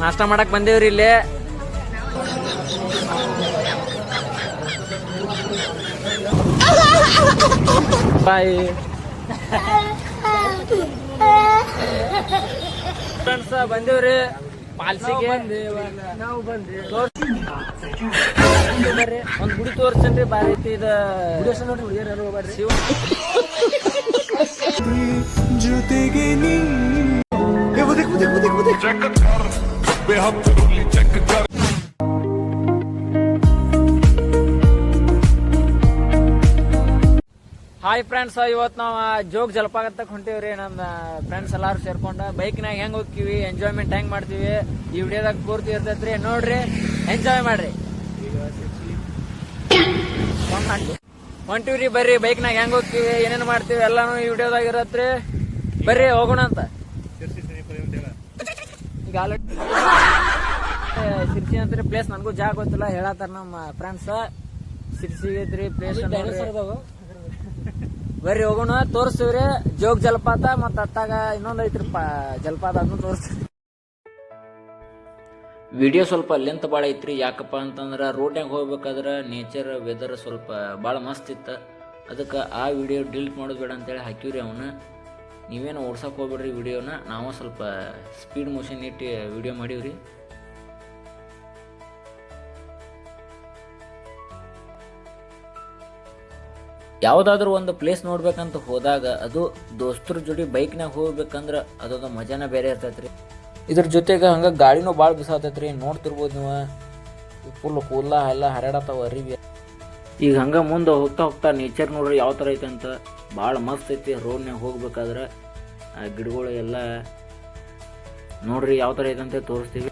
ನಾಷ್ಟ ಮಾಡಕ್ ಬಂದೇವ್ರಿ ಇಲ್ಲಿ. ಬಾಯ್. ಫ್ರೆಂಡ್ಸ್ ಬಂದೇವ್ರಿ. ಪಾಲ್ಸಿಗೆ. ನಾವು ಬಂದ್ರಿ ಬರ್ರಿ ಒಂದ್ ಗುಡಿ ತೋರ್ಸನ್ರಿ ಬಾರಿ ಐತಿ ಇದ. ನೋಡ್ರಿ ಹುಡುಗಿಯರು ಯಾರು ಬರ್ರಿ ಜೊತೆಗೆ ಹಾಯ್ ಫ್ರೆಂಡ್ಸ್ ಇವತ್ತು ನಾವು ಜೋಗ್ ಜಲಪಾತಕ್ಕೆ ಹೊಂಟಿವ್ರಿ. ನಮ್ ಫ್ರೆಂಡ್ಸ್ ಎಲ್ಲಾರು ಸೇರ್ಕೊಂಡ ಬೈಕ್ನಾಗ ಹೆಂಗ್ ಹೋಗ್ತೀವಿ ಎಂಜಾಯ್ಮೆಂಟ್ ಹೆಂಗ್ ಮಾಡ್ತೀವಿ ಈ ವಿಡಿಯೋದಾಗ ಪೂರ್ತಿ ಇರ್ತೈತ್ರಿ. ನೋಡ್ರಿ ಎಂಜಾಯ್ ಮಾಡ್ರಿ. ಹೊಂಟಿವ್ರಿ ಬರ್ರಿ. ಬೈಕ್ನಾಗ ಹೆಂಗ್ ಹೋಗ್ತೀವಿ ಏನೇನ್ ಮಾಡ್ತೀವಿ ಎಲ್ಲಾನು ಈ ವಿಡಿಯೋದಾಗ ಇರತ್ರಿ. ಬರ್ರಿ ಹೋಗೋಣ ಅಂತ. ಸಿರ್ಸಿ ಅಂತ್ರಿ ಪ್ಲೇಸ್ ನನಗೂ ಜಾಗ ಗೊತ್ತಿಲ್ಲ ಹೇಳತ್ತಾರ ನಮ್ಮ ಫ್ರೆಂಡ್ಸ್ ಸಿರ್ಸಿ ಐತ್ರಿ ಪ್ಲೇಸ್ ಬರ್ರಿ ಹೋಗೋಣ ತೋರಿಸ್ತೀವ್ರಿ ಜೋಗ್ ಜಲಪಾತ ಮತ್ತ ಅತ್ತಾಗ ಇನ್ನೊಂದು ಐತ್ರಿ ಜಲಪಾತ ಅದನ್ನು ತೋರಿಸ್ತೀವಿ ವಿಡಿಯೋ ಸ್ವಲ್ಪ ಲೆಂತ್ ಭಾಳ ಐತ್ರಿ. ಯಾಕಪ್ಪ ಅಂತಂದ್ರೆ ರೋಡ್ನಾಗ ಹೋಗ್ಬೇಕಾದ್ರೆ ನೇಚರ್ ವೆದರ್ ಸ್ವಲ್ಪ ಭಾಳ ಮಸ್ತ್ ಇತ್ತು. ಅದಕ್ಕೆ ಆ ವಿಡಿಯೋ ಡಿಲೀಟ್ ಮಾಡೋದು ಬೇಡ ಅಂತೇಳಿ ಹಾಕಿವ್ರಿ ಅವನ್ನ ನೀವೇನು ಓಡ್ಸಕ್ಕೆ ಹೋಗ್ಬೇಡ್ರಿ ವಿಡಿಯೋನ. ನಾವು ಸ್ವಲ್ಪ ಸ್ಪೀಡ್ ಮೋಷನ್ ಇಟ್ಟು ವಿಡಿಯೋ ಮಾಡೀವ್ರಿ. ಯಾವುದಾದ್ರೂ ಒಂದು ಪ್ಲೇಸ್ ನೋಡ್ಬೇಕಂತ ಹೋದಾಗ ಅದು ದೋಸ್ತರ ಜೋಡಿ ಬೈಕ್ನಾಗ ಹೋಗ್ಬೇಕಂದ್ರೆ ಅದೊಂದು ಮಜಾನ ಬೇರೆ ಇರ್ತೈತ್ರಿ. ಇದ್ರ ಜೊತೆಗೆ ಹಂಗೆ ಗಾಡಿನೂ ಭಾಳ ಬಿಸಾತೈತ್ರಿ, ನೋಡ್ತಿರ್ಬೋದು ನೀವು. ಫುಲ್ ಕೂದಲ ಎಲ್ಲ ಹರಡತ್ತಾವ ಅರಿವಿ. ಈಗ ಹಂಗೆ ಮುಂದೆ ಹೋಗ್ತಾ ಹೋಗ್ತಾ ನೇಚರ್ ನೋಡ್ರಿ ಯಾವ ಥರ ಐತೆ ಅಂತ. ಭಾಳ ಮಸ್ತ್ ಐತಿ ರೋಡ್ನಾಗ ಹೋಗ್ಬೇಕಾದ್ರೆ ಆ ಗಿಡಗಳು ಎಲ್ಲ ನೋಡ್ರಿ ಯಾವ ಥರ ಐತೆ ಅಂತ ತೋರಿಸ್ತೀವಿ.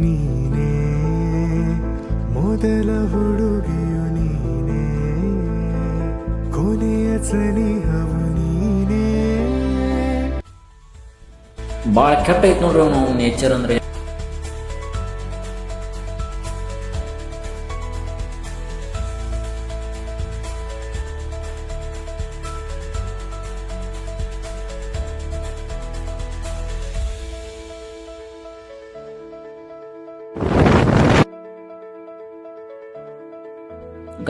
ನೀನೇ. ಮೊದಲ ಹುಡುಗಿಯು ನೀನೇ. ಕೊನೆಯ ಸನಿಹವು ನೀನೇ. ಭಾಳ ಕೆಟ್ಟ ಐತೆ ನೋಡ್ರಿ ಅವನು ನೇಚರ್ ಅಂದ್ರೆ.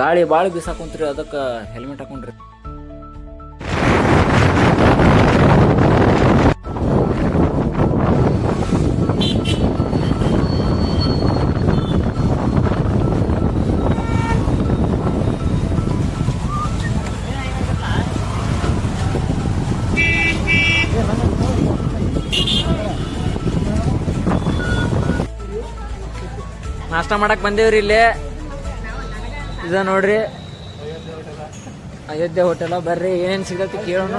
ಗಾಳಿ ಭಾಳ ಬಿಸಾಕೊಂತ್ರಿ ಅದಕ್ಕೆ ಹೆಲ್ಮೆಟ್ ಹಾಕೊಂಡ್ರಿ. ನಾಷ್ಟ ಮಾಡಕ್ ಬಂದೇವ್ರಿ ಇಲ್ಲಿ. ಇದ ನೋಡ್ರಿ. ಅಯೋಧ್ಯೆ ಹೋಟೆಲ. ಬರ್ರಿ ಏನೇನ್ ಸಿಗತ್ತೆ ಕೇಳೋಣ.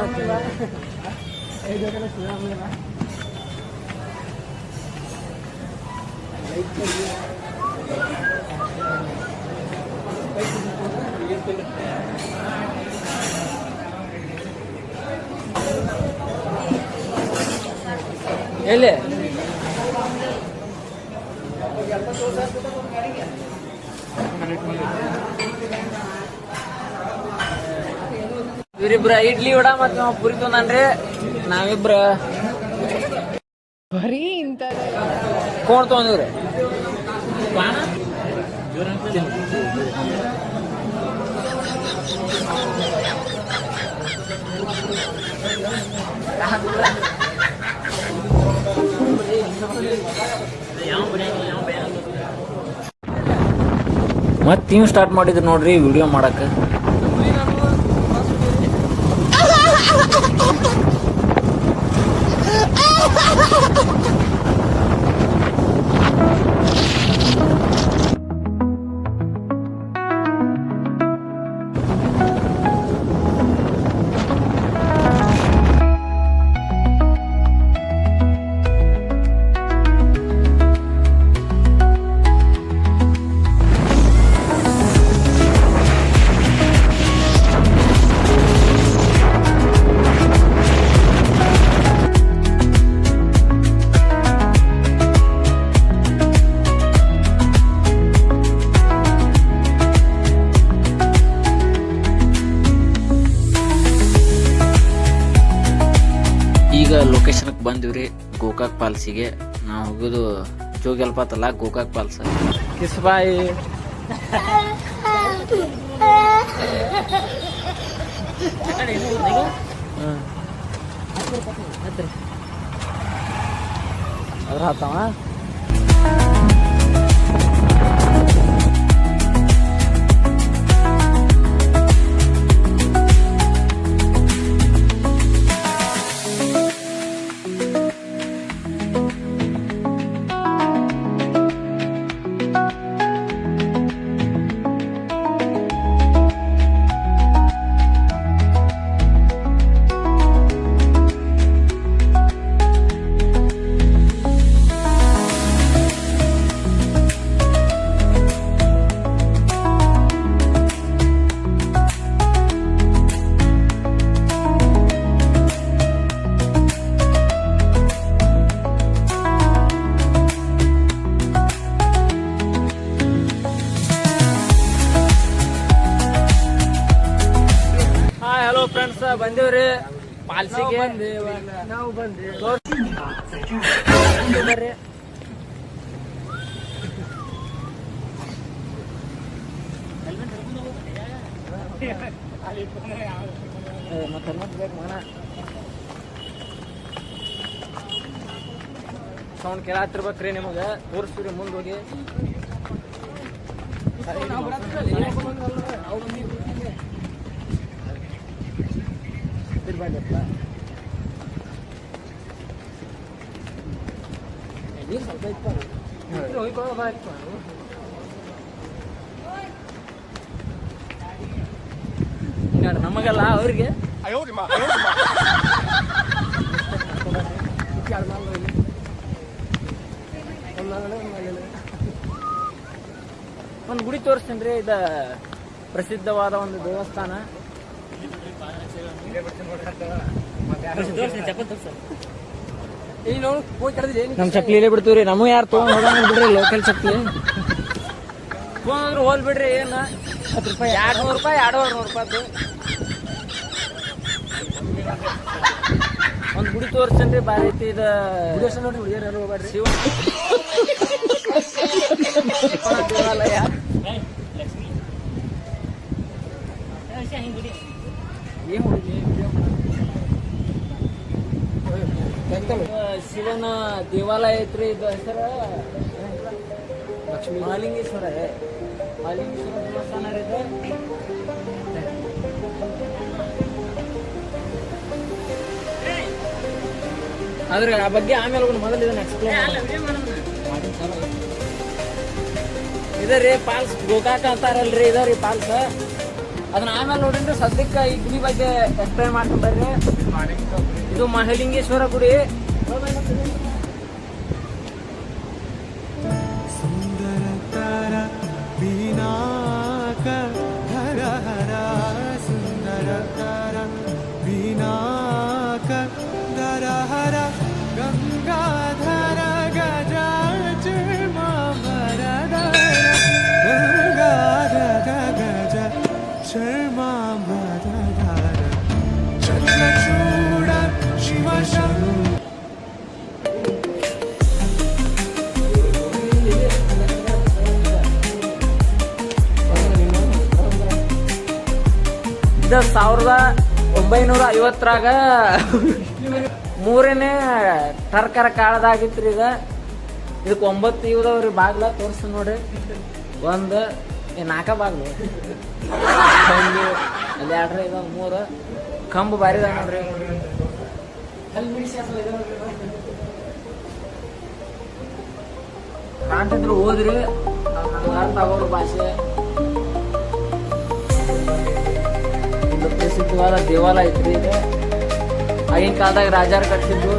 ಎಲ್ಲಿ? ಇವ್ರಿಬ್ರ ಇಡ್ಲಿ ವಡ ಮತ್ತೆ ನಾವ್ ಪುರಿ ತೊಂದನ್ರಿ ನಾವಿಬ್ರ ಬರೀ ಇಂತ ಕೋಣ್ ತೊಗೊಂಡಿವ್ರಿ. ಮತ್ತೆ ನೀವು ಸ್ಟಾರ್ಟ್ ಮಾಡಿದ್ರು ನೋಡ್ರಿ ವಿಡಿಯೋ ಮಾಡಕ್ಕೆ ハハハハ! ಗೋಕಾಕ್ ಫಾಲ್ಸಿಗೆ ನಾವು ಹೋಗೋದು ಜೋಗಿಲ್ಪಾತ್ ಅಲ್ಲ ಗೋಕಾಕ್ ಫಾಲ್ಸ್ ಕಿಸ್ಬಾಯಿ. ಅದ್ರ ಹತ್ತವ ಬಂದೇವ್ರಿ. ಪಾಲ್ಸಿಗೆ. ನಾವು ಮಗನ ಸೌಂಡ್ ಕೇಳತ್ತಿರ್ಬೇಕ್ರಿ ನಿಮಗೆ. ತೋರಿಸ್ತೀರಿ ಮುಂದೆ ಹೋಗಿ. ಹಿಂಗಾದ್ರೆ ನಮಗಲ್ಲ ಅವ್ರಿಗೆ? ಒಂದು ಗುಡಿ ತೋರಿಸ್ತೀನಿ ರೀ ಇದ ಪ್ರಸಿದ್ಧವಾದ ಒಂದು ದೇವಸ್ಥಾನ ಈಗ ನಾವು ಹೋಗಿ ಕರೆದ್ರಿ ನಮ್ ಚಪ್ಲಿ ಇಲ್ಲೇ ಬಿಡ್ತೀವ್ರಿ. ನಮಗೂ ಯಾರು ತೊಗೊಂಡ್ ಹೋದಂಗ ಬಿಡ್ರಿ ಲೋಕಲ್ ಚಪ್ಲಿ ತೊಗೊಂಡ್ರು ಹೋಲ್ ಬಿಡ್ರಿ ಏನ? ಹತ್ತು ರೂಪಾಯಿ. ಎರಡು ನೂರು ರೂಪಾಯಿ ಎರಡೂವರೆ ನೂರು ರೂಪಾಯಿ ಒಂದು ಗುಡಿ ತೋರ್ಸನ್ರಿ ಬಾರಿ ಐತಿ. ಇದು ನೋಡ್ರಿ ಹುಡುಗಿಯರು ಯಾರು ಹೋಗ್ಬೇಡ್ರಿ. ಶಿವ. ದೇವಾಲಯ. ಏನ್ ಹುಡುಗಿ ಶಿವನ ದೇವಾಲಯ ಐತ್ರಿ ಇದು ಹೆಸರ ಲಕ್ಷ್ಮೀ. ಮಹಾಲಿಂಗೇಶ್ವರ. ಮಹಾಲಿಂಗೇಶ್ವರ ದೇವಸ್ಥಾನ ಇದು. ಆದ್ರೆ ಆ ಬಗ್ಗೆ ಆಮೇಲೆ ಒಂದು ಮೊದಲು ಇದನ್ನ ಎಕ್ಸ್ಪ್ಲೇನ್ ಇದೆ ರೀ ಪಾಲ್ಸ್ ಗೋಕಾಕ ಅಂತಾರಲ್ರಿ ಇದೇ ರೀ ಪಾಲ್ಸ್. ಅದನ್ನ ಆಮೇಲೆ ನೋಡಿದ್ರೆ ಸದ್ಯಕ್ಕೆ ಈ ಬಗ್ಗೆ ಎಕ್ಸ್ಪ್ಲೈನ್ ಮಾಡ್ಕೊಂಡು ಬರ್ರಿ. ಇದು ಮಹಲಿಂಗೇಶ್ವರ ಗುಡಿ. ಇದು ಸಾವಿರದ ಒಂಬೈನೂರ ಐವತ್ತರಾಗ ಮೂರನೇ ಟರ್ಕರ ಕಾಳದಾಗಿತ್ರಿ ಇದು. ಇದಕ್ಕೆ ಒಂಬತ್ತು ಇವ್ದವ್ರಿ ಬಾಗ್ಲ ತೋರಿಸ್ ನೋಡ್ರಿ. ಒಂದು ನಾಲ್ಕ ಬಾಗ್ಲು ಒಂದು ಅಲ್ಲಿ ಎರಡರ ಇದಾವ ಮೂರು. ಕಂಬ ಬಾರಿ ಇದಾವೆ ನೋಡ್ರಿ. ಕಾಣ್ತಿದ್ರು ಹೋದ್ರಿ. ಅರ್ಥ ಆಗೋರು ಭಾಷೆ. ಒಂದು ಪ್ರಸಿದ್ಧವಾದ ದೇವಾಲಯ ಐತ್ರಿ ಇದು. ಆಗಿನ ಕಾಲದಾಗ ರಾಜಾರ್ ಕಟ್ಸಿದ್ರು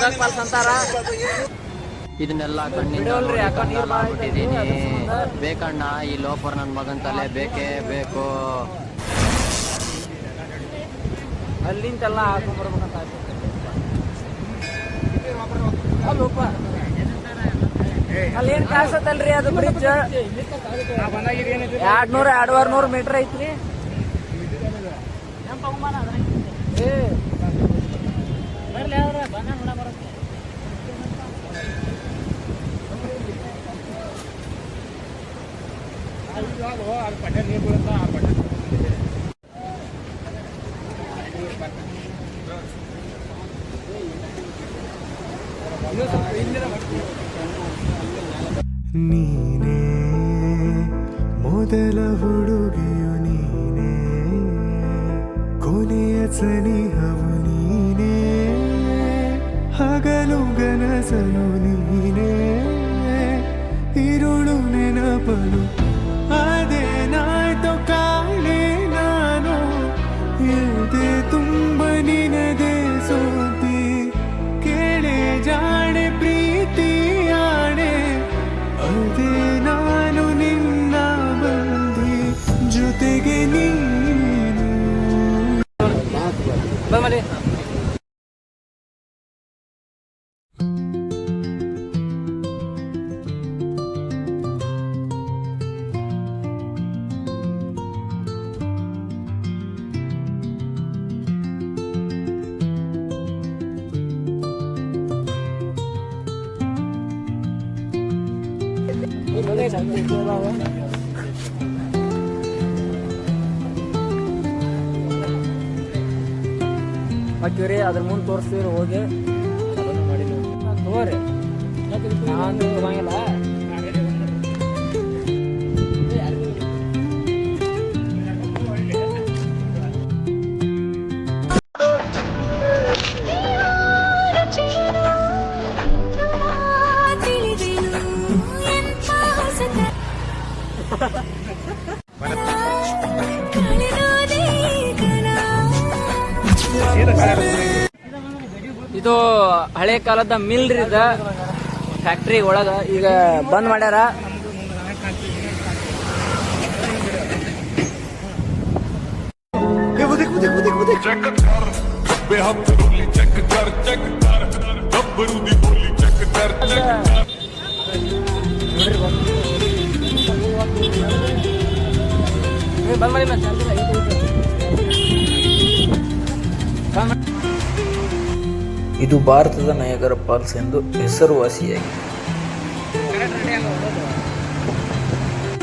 ಅಂತಾರ ಇದನ್ನೆಲ್ಲ ಕಣ್ಣಿಂದ ನೋಡಿ. ಬೇಕಣ್ಣ ಈ ಲೋಫರ್ ನನ್ ಮಗನ್ ತಲೆ ಬೇಕೇ ಬೇಕು. ಅಲ್ಲಿಂದೆಲ್ಲ ಅಲ್ಲೋಪ ಕಾಸತ್ತಲ್ರಿ ಅದು ಬ್ರಿಡ್ಜ್ ಎರಡ್ ನೂರ ಎರಡುವರೆ ನೂರು ಮೀಟರ್ ಐತ್ರಿ. ಏ. ನೀನೇ ಮೊದಲ ಹುಡುಗಿಯು ನೀನೇ ಕೊನೆಯ ಸನಿಹವು ಹಗಲು ನೀನೇ. ಇರುಳು ನೆನಪಲು ಅದೇನಾಯ್ತು ಕಾಳೆ ನಾನು. ಎದೆ ತುಂಬ ನಿನದೆ ಸೋತಿ. ಕೇಳೆ ಜಾಣೆ ಪ್ರೀತಿಯಾಣೆ. ಅದೇ ನಾನು ನಿನ್ನ ಬಂದಿ ಜೊತೆಗೆ ನೀನು ಹಾಕಿವ್ರಿ ಅದ್ರ ಮುಂದೆ ತೋರಿಸ್ತೀವಿ ಹೋಗಿ ತಗೋರಿ ನಾನು ತಗೊಂಗಿಲ್ಲ. ಇದು ಹಳೆ ಕಾಲದ ಮಿಲ್ ಇದ. ಫ್ಯಾಕ್ಟ್ರಿ ಒಳಗ. ಈಗ ಬಂದ್ ಮಾಡ್ಯಾರ. ಬಂದ್ ಮಾಡಿ ಇದು ಭಾರತದ ನಯಗರ ಫಾಲ್ಸ್ ಎಂದು ಹೆಸರುವಾಸಿಯಾಗಿದೆ.